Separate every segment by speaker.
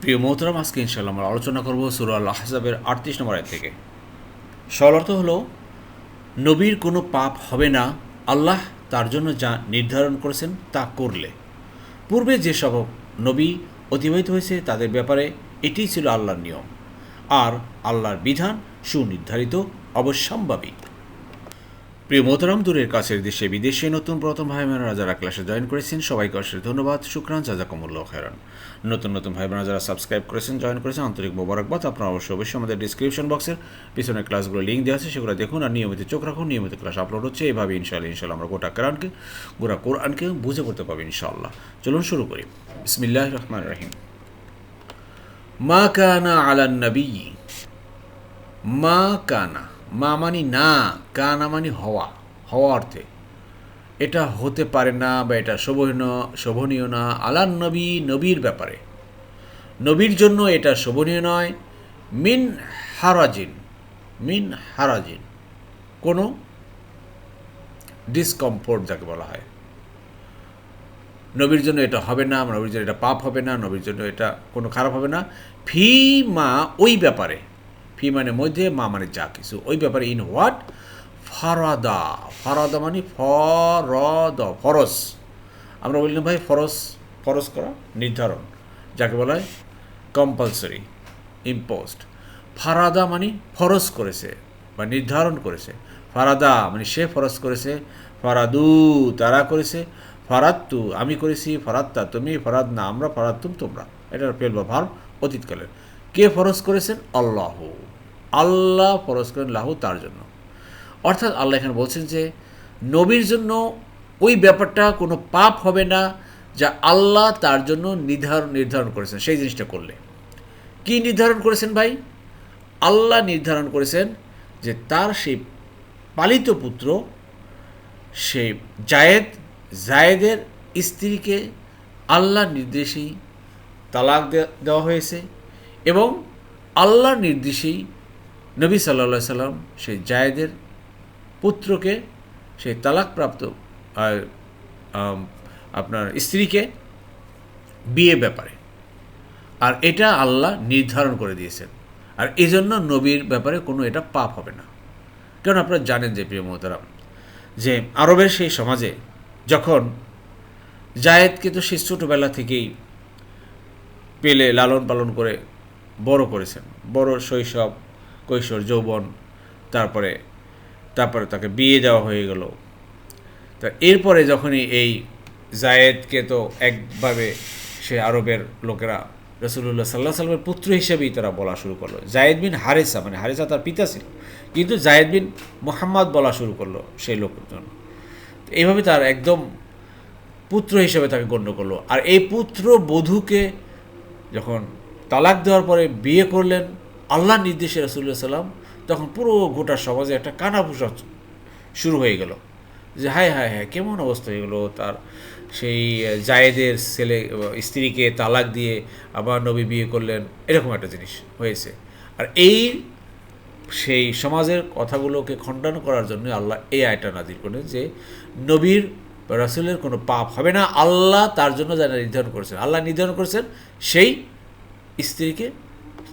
Speaker 1: প্রিয় মোহতরাম, আজকে ইনশাল্লাহ আমরা আলোচনা করব সুরা আল আহজাবের আটত্রিশ নম্বর আয়াত থেকে। সরল অর্থ হলো, নবীর কোনো পাপ হবে না, আল্লাহ তার জন্য যা নির্ধারণ করেছেন তা করলে। পূর্বে যেসব নবী অতিবাহিত হয়েছে তাদের ব্যাপারে এটিই ছিল আল্লাহর নিয়ম। আর আল্লাহর বিধান সুনির্ধারিত, অবশ্যম্ভাবী। প্রিয় মোহতরাম দূরের কাছের দেশে, বিদেশে নতুন প্রথম ভাই বোনেরা যারা ক্লাসে জয়েন করেছেন, সবাইকে অশেষ ধন্যবাদ, শুক্রান, জাজাকুমুল্লাহ খেরান নতুন নতুন ভাই বোনেরা যারা সাবস্ক্রাইব করেছেন, জয়েন করেছেন, আন্তরিক মোবারকবাদ। আপনারা অবশ্যই অবশ্যই আমাদের ডিসক্রিপশন বক্সের পিছনে ক্লাসগুলো লিঙ্ক দেওয়া আছে, সেগুলো দেখুন আর নিয়মিত চোখ রাখুন। নিয়মিত ক্লাস আপলোড হচ্ছে এইভাবে ইনশাল্লাহ ইনশাল্লাহ আমরা গোটা কোরআনকে গোটা কোরআনকে বুঝে করতে পারব ইনশাল্লাহ চলুন শুরু করি। বিসমিল্লাহ রহমান রহিম। মা কানা আলান নবী, মা কানা মা মানি না কানা মানি হওয়া হওয়া অর্থে। এটা হতে পারে না বা এটা শোভনীয় শোভনীয় না আলান নবী, নবীর ব্যাপারে। নবীর জন্য এটা শোভনীয় নয়, মিন হারাজিন মিন হারাজিন। কোনো ডিসকমফোর্ট যাকে বলা হয়। নবীর জন্য এটা হবে না, নবীর জন্য এটা পাপ হবে না, নবীর জন্য এটা কোনো খারাপ হবে না। ফি মা ওই ব্যাপারে। ফি মানে মধ্যে মা মানে যা কিছু। ওই ব্যাপারে ইন হোয়াট ফারাদা। ফারাদা মানে ফরদ ফরস আমরা বললাম ভাই ফরস ফরস করা, নির্ধারণ, যাকে বলা হয় কম্পালসরি ইম্পোস্ট ফারাদা মানে ফরজ করেছে বা নির্ধারণ করেছে। ফারাদা মানে সে ফরজ করেছে। ফারাদু, তারা করেছে। ফারাত্তু, আমি করেছি, ফারাত্তা, তুমি ফারাদ না আমরা ফারাত্তুম, তোমরা। এটার ফেল বা ভার অতীতকালের। কে ফরজ করেছেন? আল্লাহ। আল্লাহ ফরজ করেন লাহু তার জন্য। অর্থাৎ আল্লাহ এখানে বলছেন যে, নবীর জন্য ওই ব্যাপারটা কোনো পাপ হবে না যা আল্লাহ তার জন্য নির্ধারণ নির্ধারণ করেছেন। সেই জিনিসটা করলে। কি নির্ধারণ করেছেন ভাই? আল্লাহ নির্ধারণ করেছেন যে তার সেই পালিত পুত্র, সে জায়েদ, জায়েদের স্ত্রীকে আল্লাহ নির্দেশেই তালাক দেওয়া হয়েছে এবং আল্লাহর নির্দেশেই নবী সাল্লা সাল্লাম সেই জায়েদের পুত্রকে, সেই তালাকপ্রাপ্ত আপনার স্ত্রীকে বিয়ে ব্যাপারে। আর এটা আল্লাহ নির্ধারণ করে দিয়েছেন। আর এই জন্য নবীর ব্যাপারে কোনো এটা পাপ হবে না। কারণ আপনারা জানেন যে, প্রিয় মোহতারাম, যে আরবের সেই সমাজে যখন জায়েদকে তো সে ছোটোবেলা থেকেই পেলে লালন পালন করে বড় করেছেন। বড় শৈশব কৈশোর, যৌবন, তারপরে তারপরে তাকে বিয়ে দেওয়া হয়ে গেল। তা এরপরে যখনই এই জায়েদকে তো একভাবে সে আরবের লোকেরা রসুল্লাহ সাল্লাহ সাল্লামের পুত্র হিসেবেই তারা বলা শুরু করল। জায়েদ বিন হারেসা মানে হারেসা তার পিতা ছিল, কিন্তু জায়েদ বিন মোহাম্মদ বলা শুরু করল সেই লোকজন। এইভাবে তার একদম পুত্র হিসেবে তাকে গণ্য করল। আর এই পুত্র বধূকে যখন তালাক দেওয়ার পরে বিয়ে করলেন আল্লাহ নির্দেশে রসুল্লাহ সাল্লাম তখন পুরো গোটা সমাজে একটা কানাভূষা শুরু হয়ে গেল। যে হায় হায় হায়, কেমন অবস্থা হয়ে গেলো তার সেই জায়েদের ছেলে, স্ত্রীকে তালাক দিয়ে আবার নবী বিয়ে করলেন, এরকম একটা জিনিস হয়েছে। আর এই সেই সমাজের কথাগুলোকে খণ্ডন করার জন্য আল্লাহ এই আয়টা নাজির করলেন যে নবীর রাসুলের কোনো পাপ হবে না, আল্লাহ তার জন্য যারা নির্ধারণ করেছেন, আল্লাহ নির্ধারণ করেছেন সেই স্ত্রীকে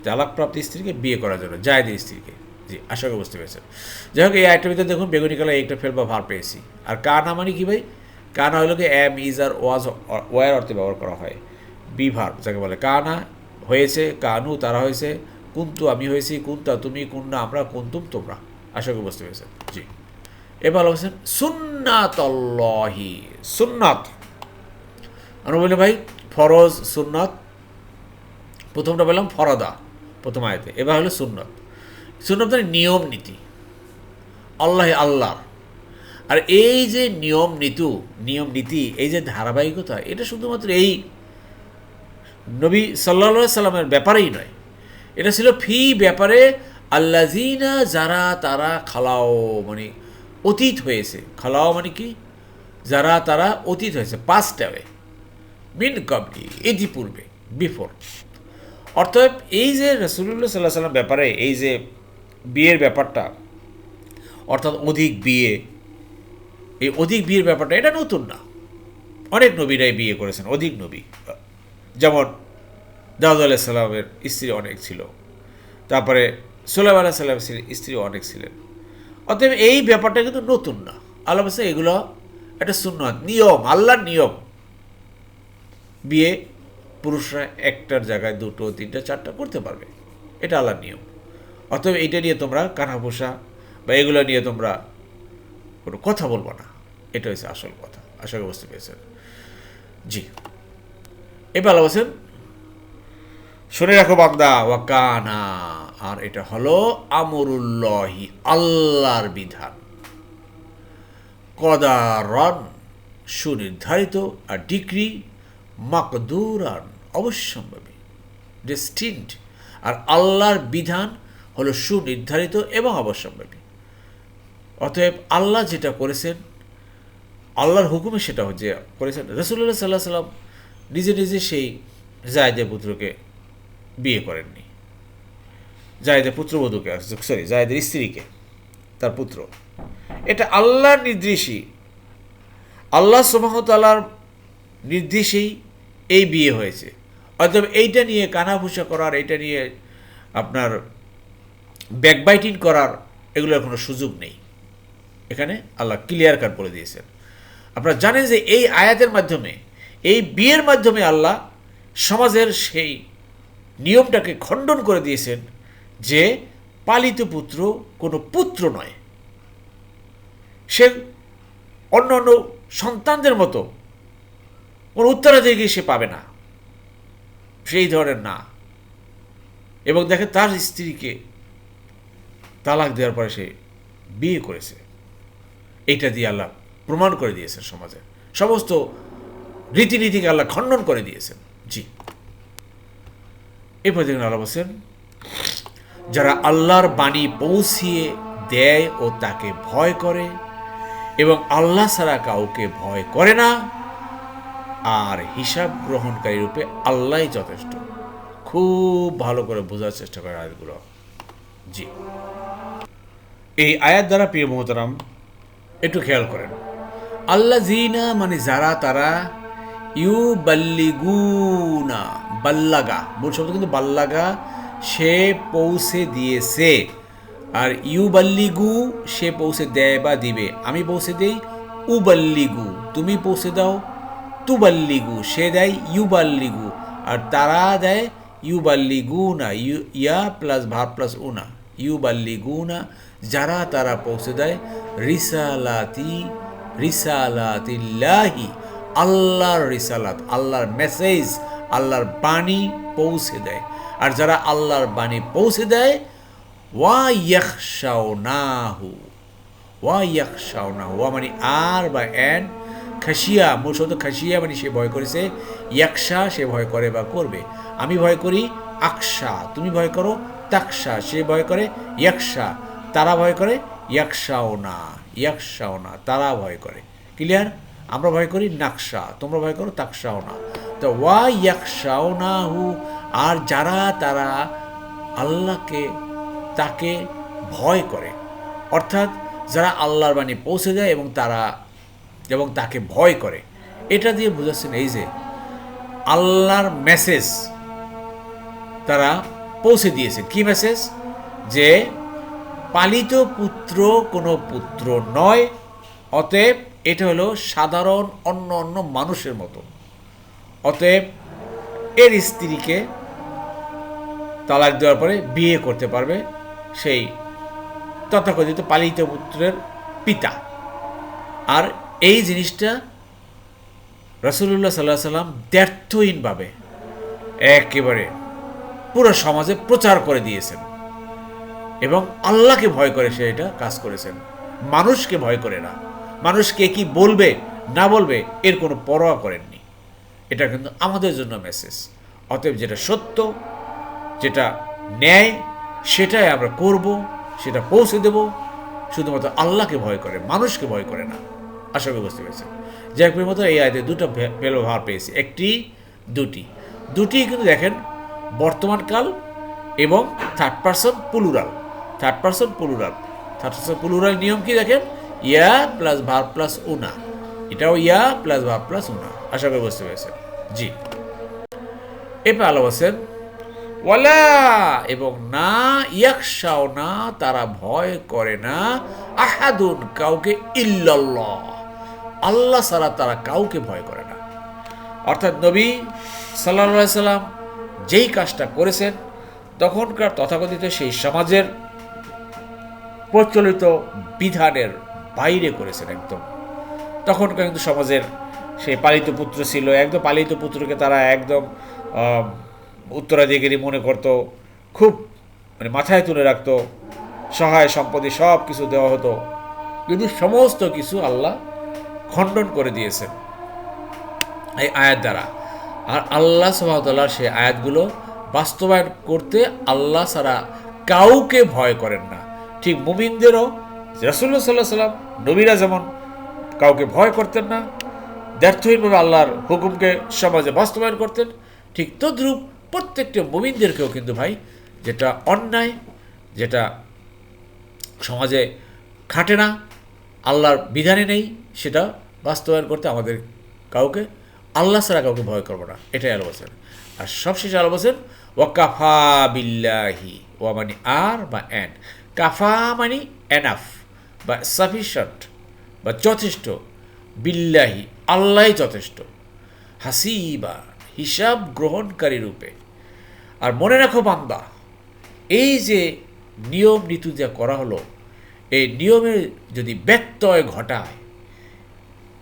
Speaker 1: তালাকপ্রাপ্ত স্ত্রীকে বিয়ে করার জন্য, জায়দের স্ত্রীকে। জি, আশা করি বুঝতে পেরেছেন। যাই হোক, এই আইটের ভিতরে দেখুন, বেগুনি কালার একটা ফেল বা ভার পেয়েছি। আর কানা মানে কি ভাই? কানা হলো কি am is are was were অর্থে ব্যবহার করা হয়। বিভার, যাকে বলে। কানা হয়েছে, কানু, তারা হয়েছে, কুন্তু, আমি হয়েছি, কুন্তা, তুমি, কুন্না, আমরা, কুন্তুম, তোমরা। আশা করি বুঝতে পেরেছেন। জি। এবার বলছেন, সুন্নাতল্লাহি, সুন্নাত। আমরা বলি ভাই, ফরজ, সুন্নাত প্রথমটা বললাম ফরদা, প্রথম আয়তে। এবার হলো সুন্নত। সুন্নত মানে নিয়ম নীতি। আল্লাহ আল্লাহ। আর এই যে নিয়ম নীতু, নিয়ম নীতি, এই যে ধারাবাহিকতা, এটা শুধুমাত্র এই নবী সাল্লা সাল্লামের ব্যাপারেই নয়। এটা ছিল ফি ব্যাপারে আল্লাজিনা যারা তারা খালাও মানে অতীত হয়েছে। খালাও মানে কি? যারা তারা অতীত হয়েছে অ্যাওয়ে মিন কবলি ইতিপূর্বে বিফোর অর্থাৎ এই যে রসুল্লাহ সাল্লাহ সাল্লাম ব্যাপারে, এই যে বিয়ের ব্যাপারটা, অর্থাৎ অধিক বিয়ে, এই অধিক বিয়ের ব্যাপারটা এটা নতুন না। অনেক নবীরাই বিয়ে করেছেন, অধিক নবী। যেমন দাউদ আলাহ সাল্লামের স্ত্রী অনেক ছিল, তারপরে সোলাম আলাহ সাল্লামের স্ত্রী অনেক ছিলেন। অতএব এই ব্যাপারটা কিন্তু নতুন না। আল্লাহ এগুলো একটা সুন্নত, নিয়ম, আল্লাহর নিয়ম। বিয়ে পুরুষরা একটার জায়গায় দুটো, তিনটা, চারটা করতে পারবে। এটা আল্লাহর নিয়ম। অতএব এটা নিয়ে তোমরা কানাভূষা বা এগুলো নিয়ে তোমরা কোনো কথা বলব না। এটা হচ্ছে আসল কথা। আশা করি বুঝতে পেরেছেন। জি। এবার বলছেন, শুনে রাখো বান্দা, ওয়াকানা আর এটা হলো আমরুল্লাহি, আল্লাহর বিধান। কদারন সুনির্ধারিত আর ডিগ্রি মাকদুরান, অবশ্যম্ভাবী ডেস্টিন্ড আর আল্লাহর বিধান হলো সুনির্ধারিত এবং অবশ্যম্ভাবী। অতএব আল্লাহ যেটা করেছেন, আল্লাহর হুকুমে সেটা যে করেছেন। রসুল্লাহ সাল্লাহ সাল্লাম নিজে নিজে সেই জায়দের পুত্রকে বিয়ে করেননি। জায়দের পুত্রবধূকে, সরি, জায়দের স্ত্রীকে, তার পুত্র। এটা আল্লাহর নির্দেশই। আল্লাহ সুবাহতালার নির্দেশেই এই বিয়ে হয়েছে। অতএব এইটা নিয়ে কানাভূষা করার এটা নিয়ে আপনার ব্যাকবাইটিং করার এগুলোর কোনো সুযোগ নেই। এখানে আল্লাহ ক্লিয়ার কাট বলে দিয়েছেন। আপনারা জানেন যে এই আয়াতের মাধ্যমে, এই বিয়ের মাধ্যমে আল্লাহ সমাজের সেই নিয়মটাকে খণ্ডন করে দিয়েছেন যে পালিত পুত্র কোনো পুত্র নয়। সে অন্য অন্য সন্তানদের মতো কোনো উত্তরাধিকারী সে পাবে না। সেই ধরনের না। এবং দেখে তার স্ত্রীকে তালাক দেওয়ার পরে সে বিয়ে করেছে। এইটা দিয়ে আল্লাহ প্রমাণ করে দিয়েছেন সমাজে। সমস্ত রীতিনীতিকে আল্লাহ খণ্ডন করে দিয়েছেন। জি। এরপর দেখুন আল্লাহ বলছেন, যারা আল্লাহর বাণী পৌঁছিয়ে দেয় ও তাকে ভয় করে এবং আল্লাহ ছাড়া কাউকে ভয় করে না আর হিসাব গ্রহণকারী রূপে আল্লাহই যথেষ্ট। খুব ভালো করে বোঝার চেষ্টা করে আয়াতগুলো। জি। এই আয়াত দ্বারা, প্রিয় মোহতারাম, একটু খেয়াল করেন। আল্লাহ জিনা মানে যারা, তারা ইউ বাল্লিগুনা বাল্লাগা, মূল শব্দ কিন্তু বাল্লাগা, সে পৌঁছে দিয়েছে। আর ইউ বাল্লিগু সে পৌঁছে দেয় বা দিবে। আমি পৌঁছে দেই উ বাল্লিগু তুমি পৌঁছে দাও তু বাল্লিগু সে দেয় ইউ বাল্লিগু আর তারা দেয় ইউ বাল্লিগু না ইউ ইয়া প্লাস ভাব প্লাস উনা ইউ বাল্লিগু না যারা তারা পৌঁছে দেয় রিসালাতি রিসালাতিল্লাহি, আল্লাহর রিসালাত, আল্লাহর মেসেজ আল্লাহর বাণী পৌঁছে দেয়। আর যারা আল্লাহর বাণী পৌঁছে দেয় ওয়া ইয়াকশাও নাহু ওয়া ইয়াকশাও নাহু ওয়া মানে আর বা এন। খাসিয়া মূল শব্দ খাসিয়া মানে সে ভয় করেছে, ইয়াকশা সে ভয় করে বা করবে। আমি ভয় করি আকশা, তুমি ভয় করো তাকশা, সে ভয় করে ইয়াকশা, তারা ভয় করে ইয়াকশাও না ইয়াকশাও না, তারা ভয় করে। ক্লিয়ার আমরা ভয় করি নাকশা, তোমরা ভয় করো তাকশাও না। তো ওয়া ইয়াকশাও না হু, আর যারা তারা আল্লাহকে, তাকে ভয় করে। অর্থাৎ যারা আল্লাহর বাণী পৌঁছে যায় এবং তারা এবং তাকে ভয় করে। এটা দিয়ে বোঝাচ্ছেন এই যে, আল্লাহর মেসেজ তারা পৌঁছে দিয়েছে। কি মেসেজ যে পালিত পুত্র কোনো পুত্র নয়, অতএব এটা হলো সাধারণ অন্য অন্য মানুষের মতো। অতএব এর স্ত্রীকে তালাক দেওয়ার পরে বিয়ে করতে পারবে সেই তথাকথিত পালিত পুত্রের পিতা। আর এই জিনিসটা রসুল্লাহ সাল্লাহ সাল্লাম দ্ব্যর্থহীনভাবে একেবারে পুরো সমাজে প্রচার করে দিয়েছেন। এবং আল্লাহকে ভয় করে সে এটা কাজ করেছেন। মানুষকে ভয় করে না। মানুষকে কি বলবে, না বলবে, এর কোনো পরোয়া করেননি। এটা কিন্তু আমাদের জন্য মেসেজ অতএব যেটা সত্য, যেটা ন্যায়, সেটাই আমরা করব, সেটা পৌঁছে দেব। শুধুমাত্র আল্লাহকে ভয় করে, মানুষকে ভয় করে না। আশা করি বুঝতে পেরেছেন। হোক মতো এই আয়তে দুটো ব্যবহার পেয়েছি। একটি, দুটি। দুটি কিন্তু দেখেন বর্তমানকাল এবং third person plural third person plural third person plural নিয়ম কি দেখেন? ইয়া প্লাস ভার প্লাস উনা। এটাও ইয়া প্লাস ভার প্লাস উনা। আশা করি বুঝতে পেরেছেন। জি। এরপর আলো বলছেন ওয়ালা এবং না ইয়াকশাও না, তারা ভয় করে না আহাদুন কাউকে ইল্লাল্লাহ। আল্লাহ ছাড়া তারা কাউকে ভয় করে না। অর্থাৎ নবী সাল্লা সাল্লাম যেই কাজটা করেছেন, তখনকার তথাকথিত সেই সমাজের প্রচলিত বিধানের বাইরে করেছেন একদম। তখনকার কিন্তু সমাজের সেই পালিত পুত্র ছিল, একদম পালিত পুত্রকে তারা একদম উত্তরাধিকারী মনে করত, খুব মানে মাথায় তুলে রাখতো, সহায় সম্পত্তি সব কিছু দেওয়া হতো। কিন্তু সমস্ত কিছু আল্লাহ খণ্ডন করে দিয়েছেন এই আয়াত দ্বারা। আর আল্লাহ সুবাহতাল্লাহ সেই আয়াতগুলো বাস্তবায়ন করতে আল্লাহ ছাড়া কাউকে ভয় করেন না। ঠিক মুমিনদেরও রসুল্লাহ সাল্লাহ সাল্লাম নবীরা যেমন কাউকে ভয় করতেন না, ব্যর্থহীনভাবে আল্লাহর হুকুমকে সমাজে বাস্তবায়ন করতেন, ঠিক তদ্রূপ প্রত্যেকটা মুমিনদেরকেও কিন্তু ভাই যেটা অন্যায়, যেটা সমাজে খাটে না, আল্লাহর বিধানে নেই সেটা বাস্তবায়ন করতে আমাদের কাউকে, আল্লাহ ছাড়া কাউকে ভয় করব না। এটাই আলো বলছেন। আর সবশেষে আলো বলছেন ও কাফা বিল্লাহি ও মানে আর বা অ্যান্ড কাফা মানে এনাফ বা সাফিসিয়েন্ট বা যথেষ্ট। বিল্লাহি আল্লাহ যথেষ্ট। হাসিবা, হিসাব গ্রহণকারী রূপে। আর মনে রাখো বান্দা, এই যে নিয়ম নীতি যা করা হলো, এই নিয়মের যদি ব্যত্যয় ঘটায়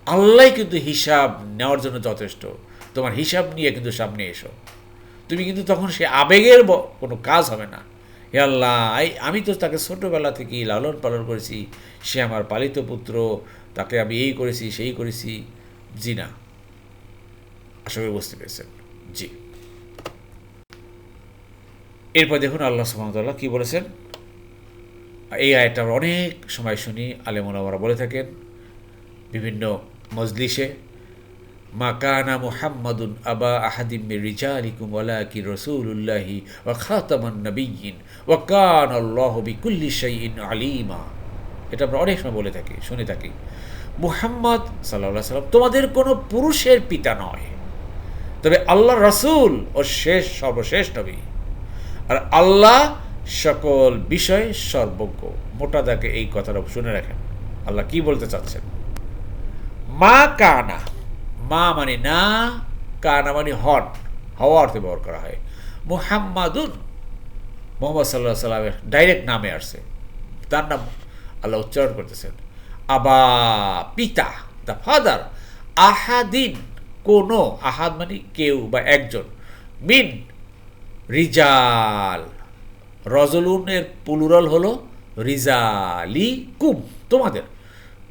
Speaker 1: আল্লাহ কিন্তু হিসাব নেওয়ার জন্য যথেষ্ট। তোমার হিসাব নিয়ে কিন্তু সামনে এসো। তুমি কিন্তু তখন সে আবেগের কোনো কাজ হবে না। হে আল্লাহ আমি তো তাকে ছোটোবেলা থেকেই লালন পালন করেছি, সে আমার পালিত পুত্র, তাকে আমি এই করেছি, সেই করেছি। জি না। আশা করি বুঝতে পেরেছেন। জি। এরপর দেখুন আল্লাহ সুহামতাল্লাহ কী বলেছেন? এই আয়টা অনেক সময় শুনি আলেমুলামারা বলে থাকেন। বিভিন্ন মজলিসে, মা কানা মুহাম্মাদুন আবা আহাদিম রিজালিকুম ওয়ালাকি রসুলুল্লাহি ওয়া খাতামান নবিয়িন ওয়া কান আল্লাহ বিকুল্লি শাইইন আলিমা। এটা আমরা অনেক সময় বলে থাকি, শুনে থাকি। মুহাম্মদ সাল্লাহ সাল্লাম তোমাদের কোনো পুরুষের পিতা নয়। তবে আল্লাহ রসুল ও শেষ, সর্বশেষ নবী। আর আল্লাহ সকল বিষয়ে সর্বজ্ঞ। মোটা দাগে এই কথাটা শুনে রাখেন। আল্লাহ কি বলতে চাচ্ছেন? মা কানা, মা মানে না, কানা মানে হন, হওয়া অর্থে ব্যবহার করা হয়। মুহাম্মাদুন, মোহাম্মদ সাল্লাহ সাল্লামের ডাইরেক্ট নামে আসছে। তার নাম আল্লাহ উচ্চারণ করতেছেন। আবা পিতা দ্য ফাদার আহাদিন, কোনো, আহাদ মানে কেউ বা একজন। মিন, রিজাল, রজলুনের পুলুরাল হলো রিজালি কুম তোমাদের।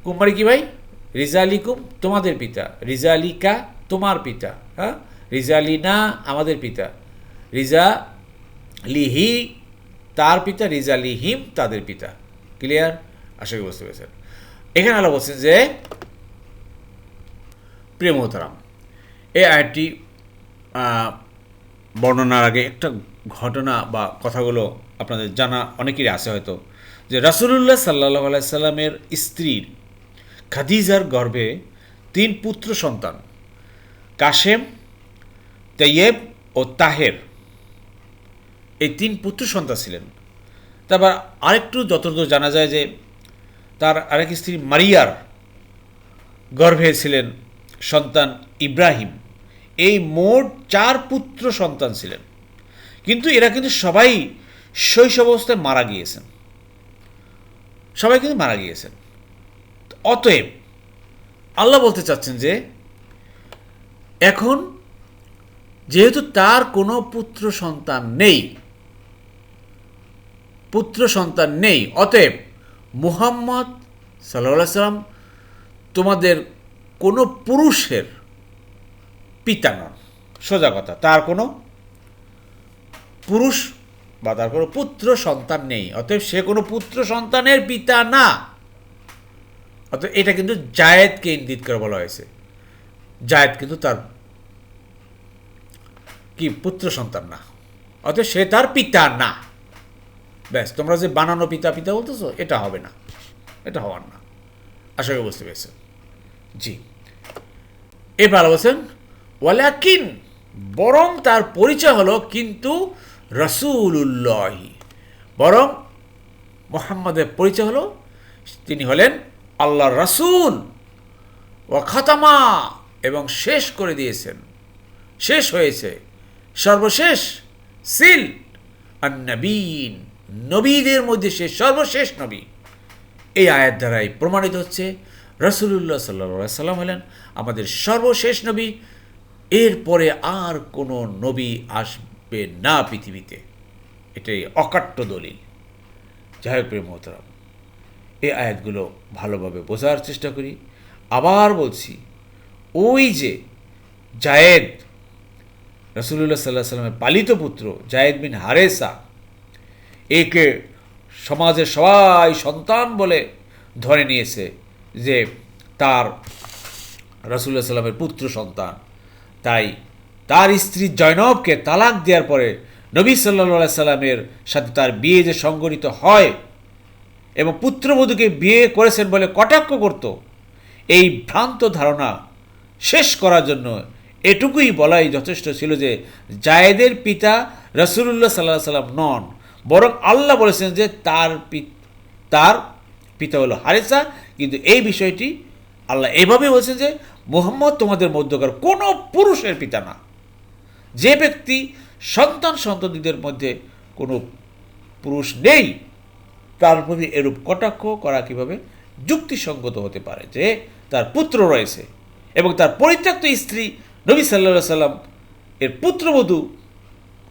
Speaker 1: কুম মানে কি ভাই? রিজালি কুম তোমাদের পিতা, রিজালিকা তোমার পিতা হ্যাঁ? রিজালিনা আমাদের পিতা রিজা লিহি তার পিতা, রিজালিহিম তাদের পিতা। ক্লিয়ার আশা করি বুঝতে পেরেছেন। এখানে আল্লাহ বলছেন যে, প্রিয় মোহতারাম, এই আয়টি বর্ণনার আগে একটা ঘটনা বা কথাগুলো আপনাদের জানা অনেকেরই আছে হয়তো। যে রাসুলুল্লাহ সাল্লাহ আলাইসাল্লামের স্ত্রীর খাদিজার গর্ভে তিন পুত্র সন্তান, কাশেম, তৈয়েব ও তাহের। এই তিন পুত্র সন্তান ছিলেন। তারপর আরেকটু যতদূর জানা যায় যে তার আরেক স্ত্রী মারিয়ার গর্ভে ছিলেন সন্তান ইব্রাহিম। এই মোট চার পুত্র সন্তান ছিলেন। কিন্তু এরা কিন্তু সবাই শৈশব অবস্থায় মারা গিয়েছেন। সবাই কিন্তু মারা গিয়েছেন। অতএব আল্লাহ বলতে চাচ্ছেন যে, এখন যেহেতু তার কোনো পুত্র সন্তান নেই, পুত্র সন্তান নেই, অতএব মুহাম্মদ সাল্লাহ সাল্লাম তোমাদের কোনো পুরুষের পিতা নন। সোজা কথা, তার কোনো পুরুষ বা তার কোনো পুত্র সন্তান নেই, অতএব সে কোনো পুত্র সন্তানের পিতা না। অতএব এটা কিন্তু জায়েদকে ইঙ্গিত করে বলা হয়েছে। জায়েদ কিন্তু তার কি, পুত্র সন্তান না। অতএব সে তার পিতা না। ব্যাস, তোমরা যে বানানো পিতা পিতা বলতেছো, এটা হবে না। এটা হওয়ার না। আশা করি বুঝতে পেরেছেন। জি। এবার বলছেন, ওয়ালাকিন, বরং তার পরিচয় হলো কিন্তু রসুল্লাহি বরং মোহাম্মদের পরিচয় হলো তিনি হলেন আল্লাহ রসুল ও খাতামা, এবং শেষ করে দিয়েছেন। শেষ হয়েছে। সর্বশেষ সিল। আর নবীন নবীদের মধ্যে সে সর্বশেষ নবী। এই আয়াত দ্বারাই প্রমাণিত হচ্ছে রসুল্লাহ সাল্লা সাল্লাম হলেন আমাদের সর্বশেষ নবী। এরপরে আর কোনো নবী আসবে না পৃথিবীতে। এটাই অকাট্য দলিল। যাই হোক প্রেম মোহতারাম এই আয়াতগুলো ভালোভাবে বোঝার চেষ্টা করি। আবার বলছি, ওই যে জায়েদ রসুল্লাহ সাল্লাহ সাল্লামের পালিত পুত্র জায়েদ বিন হারেসা, একে সমাজের সবাই সন্তান বলে ধরে নিয়েছে যে তার রসুল্লাহ সাল্লামের পুত্র সন্তান। তাই তার স্ত্রী জয়নবকে তালাক দেওয়ার পরে নবী সাল্লা সাল্লামের সাথে তার বিয়ে যে সংগঠিত হয় এবং পুত্রবধূকে বিয়ে করেছেন বলে কটাক্ষ করত। এই ভ্রান্ত ধারণা শেষ করার জন্য এটুকুই বলাই যথেষ্ট ছিল যে জায়েদের পিতা রসুল্লাহ সাল্লাহ সাল্লাম নন, বরং আল্লাহ বলেছেন যে তার তার পিতা হলো হারেসা। কিন্তু এই বিষয়টি আল্লাহ এভাবে বলছেন যে মোহাম্মদ তোমাদের মধ্যকার কোনো পুরুষের পিতা না। যে ব্যক্তি সন্তান সন্ততিদের মধ্যে কোনো পুরুষ নেই তার প্রতি এরূপ কটাক্ষ করা কীভাবে? যুক্তিসঙ্গত হতে পারে যে তার পুত্র রয়েছে এবং তার পরিত্যক্ত স্ত্রী নবী সাল্লা সাল্লাম এর পুত্রবধূ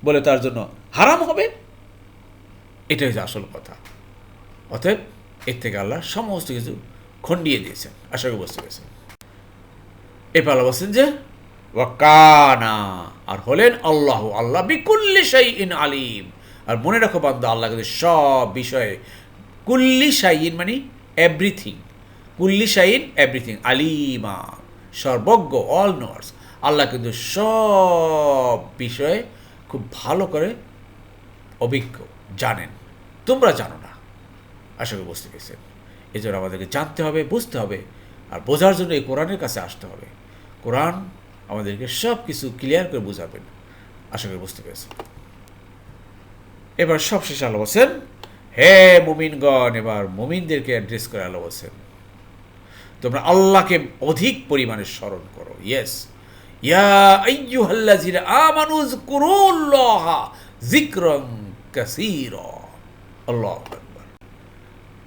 Speaker 1: বলে তার জন্য হারাম হবে? এটাই হচ্ছে আসল কথা। অতএব এর থেকে আল্লাহ সমস্ত কিছু খণ্ডিয়ে দিয়েছেন, আশা করি বুঝতে পেরেছেন। এরপর আল্লাহ বলছেন যে ওয়াকানা আর হলেন আল্লাহ আল্লাহ বিকুল্লি শাই ইন আলিম। আর মনে রাখো বান্দা, আল্লাহ কিন্তু সব বিষয়ে কুল্লি শাইন মানে এভরিথিং কুল্লি শাইন এভরিথিং আলিমা, সর্বজ্ঞ অল নোয়ার্স আল্লাহ কিন্তু সব বিষয়ে খুব ভালো করে অভিজ্ঞ, জানেন। তোমরা জানো না, আশা করি বুঝতে পেরেছেন। এই জন্য আমাদেরকে জানতে হবে, বুঝতে হবে, আর বোঝার জন্য এই কোরআনের কাছে আসতে হবে। কোরআন আমাদেরকে সব কিছু ক্লিয়ার করে বোঝাবেন, আশা করি বুঝতে পেরেছেন। এবার সব শেষে আলো বলছেন, হে মুমিনগণ, এবার মুমিনদেরকে অ্যাড্রেস করে আলো বলছেন। তোমরা আল্লাহকে অধিক পরিমাণে স্মরণ করো। ইয়েস ইয়া আইয়ুহাল্লাযিনা আমানু যকুরুল্লাহা যিকরান কাসীরা। আল্লাহু আকবার।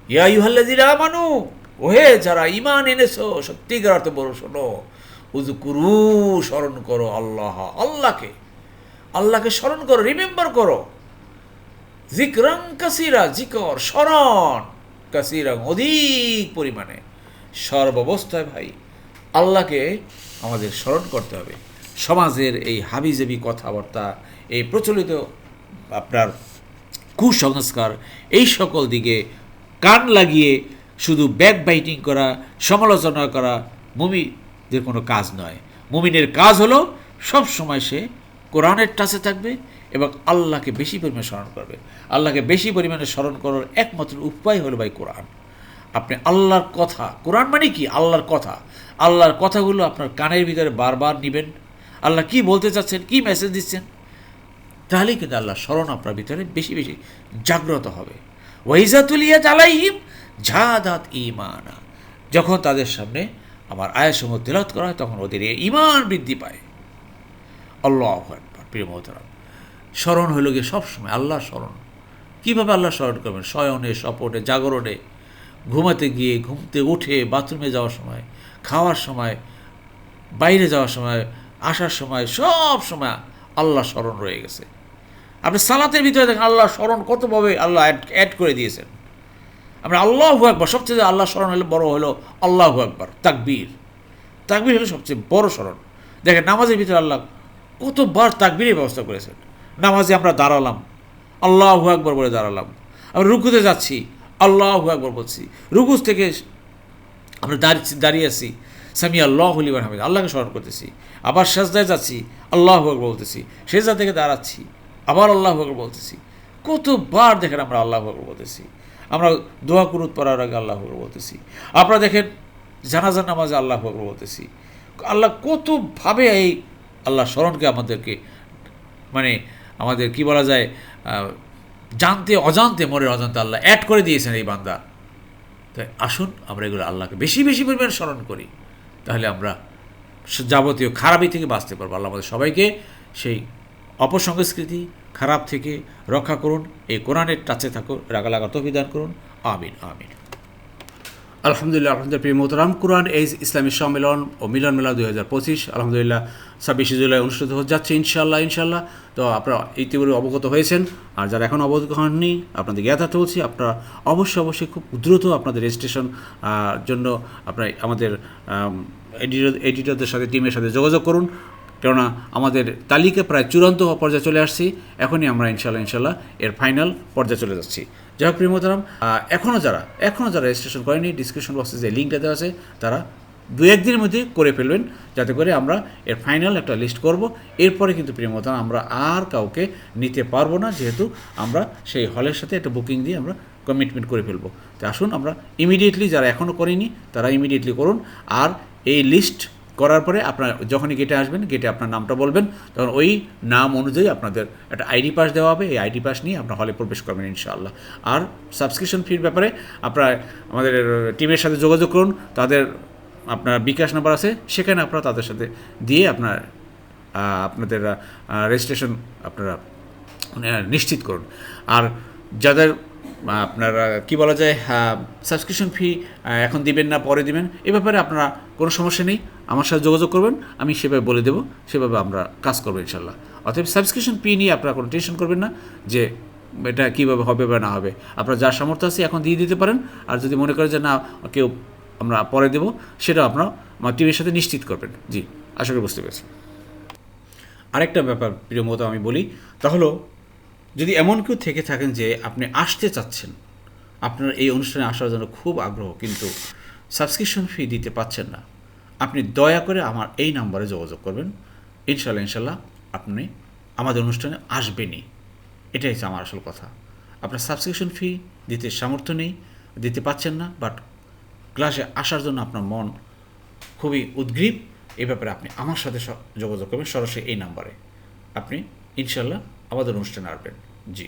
Speaker 1: ইয়া আইয়ুহাল্লাযিনা আমানু, ওহে যারা ঈমান এনেছো, সত্যিকার অর্থে বড় শোনো। উযকুরু, স্মরণ করো আল্লাহ, আল্লাহকে। আল্লাহকে স্মরণ করো, রিমেম্বার করো। জিকরং কাসিরা, জিকর, স্মরণ। কাসিরং অধিক পরিমাণে। সর্বাবস্থায় ভাই, আল্লাহকে আমাদের স্মরণ করতে হবে। সমাজের এই হাবিজাবি কথাবার্তা, এই প্রচলিত আপনার কুসংস্কার, এই সকল দিকে কান লাগিয়ে শুধু ব্যাক বাইটিং করা, সমালোচনা করা মুমিদের কোনো কাজ নয়। মুমিনের কাজ হলো সব সময় সে কোরআনের টাচে থাকবে এবং আল্লাহকে বেশি পরিমাণে স্মরণ করবে। আল্লাহকে বেশি পরিমাণে স্মরণ করার একমাত্র উপায় হলো ভাই কোরআন। আপনি আল্লাহর কথা, কোরআন মানে কি? আল্লাহর কথা। আল্লাহর কথাগুলো আপনার কানের ভিতরে বারবার নেবেন। আল্লাহ কি বলতে চাচ্ছেন, কি মেসেজ দিচ্ছেন? তাহলেই কিন্তু আল্লাহ স্মরণ আপনার ভিতরে বেশি বেশি জাগ্রত হবে। ওয়াইজাতুলিয়া জালাইহিম ঝাদাত ইমানা যখন তাদের সামনে আমার আয়াসমূহ তেলত করা হয়, তখন ওদের ইমান বৃদ্ধি পায়। আল্লাহ প্রিয় মহতারাম। স্মরণ হইল গিয়ে সবসময় আল্লাহ স্মরণ। কীভাবে আল্লাহ স্মরণ করবেন? শয়নে স্বপনে জাগরণে। ঘুমাতে গিয়ে, ঘুমতে উঠে, বাথরুমে যাওয়ার সময়, খাওয়ার সময়, বাইরে যাওয়ার সময়, আসার সময়, সব সময় আল্লাহ স্মরণ রয়ে গেছে। আপনি সালাতের ভিতরে দেখেন আল্লাহ স্মরণ কতভাবে আল্লাহ অ্যাড অ্যাড করে দিয়েছেন। আমরা আল্লাহ একবার সবচেয়ে আল্লাহ স্মরণ হলে বড় হলো আল্লাহ একবার তাকবীর। তাকবীর হলো সবচেয়ে বড় স্মরণ। দেখেন নামাজের ভিতরে আল্লাহ কতবার তাকবীরের ব্যবস্থা করেছেন। নামাজে আমরা দাঁড়ালাম। আল্লাহ একবার বলে দাঁড়ালাম। আমরা রুকুতে যাচ্ছি। আল্লাহ একবার বলছি। রুকুজ থেকে আমরা দাঁড়িয়ে দাঁড়িয়ে আছি। সামি আল্লাহ হলিবার হামিদ। আল্লাহকে স্মরণ করতেছি। আবার সেজদায় যাচ্ছি। আল্লাহ একবার বলতেছি। সেজদা থেকে দাঁড়াচ্ছি। আবার আল্লাহ একবার বলতেছি। কতবার দেখেন আমরা আল্লাহ একবার বলতেছি। আমরা দোয়া কুরুত পড়ার আগে আল্লাহ একবার বলতেছি। আপনারা দেখেন জানাজার নামাজে আল্লাহ একবার বলতেছি। আল্লাহ কতভাবে এই আল্লাহ স্মরণকে আমাদেরকে মানে আমাদের, কি বলা যায় জানতে, অজান্তে মনের অজান্তে আল্লাহ অ্যাড করে দিয়েছেন এই বান্দা। তাই আসুন, আমরা এগুলো আল্লাহকে বেশি বেশি পরিমাণ স্মরণ করি। তাহলে আমরা যাবতীয় খারাপই থেকে বাঁচতে পারব। আল্লাহ আমাদের সবাইকে সেই অপসংস্কৃতি, খারাপ থেকে রক্ষা করুন। এই কোরআনের টাচে থাকুন রাগা লাগা তফিদান করুন। আমিন আমিন। আলহামদুলিল্লাহ আলহামদুলিল্লাহ, প্রিয় মোহতারাম, কোরআন এইজ ইসলামী সম্মেলন ও মিলন মেলা দুই হাজার পঁচিশ, আলহামদুলিল্লাহ, ছাব্বিশে জুলাই অনুষ্ঠিত হতে যাচ্ছে ইনশাল্লাহ ইনশাল্লাহ তো আপনারা ইতিপূর্বে অবগত হয়েছেন, আর যারা এখন অবগত হননি, আপনাদের জ্ঞাতার্থ বলছি আপনারা অবশ্যই অবশ্যই খুব দ্রুত আপনাদের রেজিস্ট্রেশন জন্য আপনার আমাদের এডিটর এডিটরদের সাথে টিমের সাথে যোগাযোগ করুন। কেননা আমাদের তালিকা প্রায় চূড়ান্ত পর্যায়ে চলে আসছি, এখনই আমরা ইনশাল্লাহ ইনশাল্লাহ এর ফাইনাল পর্যায়ে চলে যাচ্ছি। যাই হোক প্রিয়মতারাম এখনও যারা এখনও যারা রেজিস্ট্রেশন করেনি ডিসক্রিপশন বক্সে যে লিঙ্কটা দেওয়া আছে, তারা দু একদিনের মধ্যে করে ফেলবেন, যাতে করে আমরা এর ফাইনাল একটা লিস্ট করব। এরপরে কিন্তু প্রিয়মতারাম আমরা আর কাউকে নিতে পারব না, যেহেতু আমরা সেই হলের সাথে একটা বুকিং দিয়ে আমরা কমিটমেন্ট করে ফেলব। তো আসুন, আমরা ইমিডিয়েটলি যারা এখনও করেনি, তারা ইমিডিয়েটলি করুন। আর এই লিস্ট করার পরে আপনার যখনই গেটে আসবেন গেটে আপনার নামটা বলবেন, তখন ওই নাম অনুযায়ী আপনাদের একটা আইডি পাস দেওয়া হবে। এই আইডি পাস নিয়ে আপনার হলে প্রবেশ করবেন ইনশাআল্লাহ। আর সাবস্ক্রিপশন ফির ব্যাপারে আপনার, আমাদের টিমের সাথে যোগাযোগ করুন। তাদের আপনার বিকাশ নাম্বার আছে। সেখানে আপনারা তাদের সাথে দিয়ে আপনার আপনাদের রেজিস্ট্রেশন আপনারা নিশ্চিত করুন। আর যাদের আপনার, কি বলা যায় সাবস্ক্রিপশন ফি এখন দিবেন না, পরে দিবেন, এ ব্যাপারে আপনারা কোনো সমস্যা নেই, আমার সাথে যোগাযোগ করবেন, আমি সেভাবে বলে দেবো, সেভাবে আমরা কাজ করব ইনশাল্লাহ। অতএব সাবস্ক্রিপশন ফি নিয়ে আপনারা কোনো টেনশন করবেন না যে এটা কীভাবে হবে বা না হবে। আপনারা যার সামর্থ্য আছে এখন দিয়ে দিতে পারেন, আর যদি মনে করেন যে না, কেউ আমরা পরে দেবো, সেটা আপনারা টিভির সাথে নিশ্চিত করবেন। জি, আশা করি বুঝতে পেরেছি। আরেকটা ব্যাপার, প্রিয় মতো আমি বলি, তা হলো, যদি এমন কেউ থেকে থাকেন যে আপনি আসতে চাচ্ছেন, আপনার এই অনুষ্ঠানে আসার জন্য খুব আগ্রহ, কিন্তু সাবস্ক্রিপশন ফি দিতে পাচ্ছেন না। আপনি দয়া করে আমার এই নাম্বারে যোগাযোগ করবেন। ইনশাল্লাহ ইনশাল্লাহ আপনি আমাদের অনুষ্ঠানে আসবেনই। এটাই হচ্ছে আমার আসল কথা। আপনার সাবস্ক্রিপশন ফি দিতে সামর্থ্য নেই, দিতে পাচ্ছেন না, বাট ক্লাসে আসার জন্য আপনার মন খুবই উদ্গ্রীব। এ ব্যাপারে আপনি আমার সাথে যোগাযোগ করবেন সরাসরি এই নাম্বারে। আপনি ইনশাল্লাহ আমাদের অনুষ্ঠানে আসবেন। জি।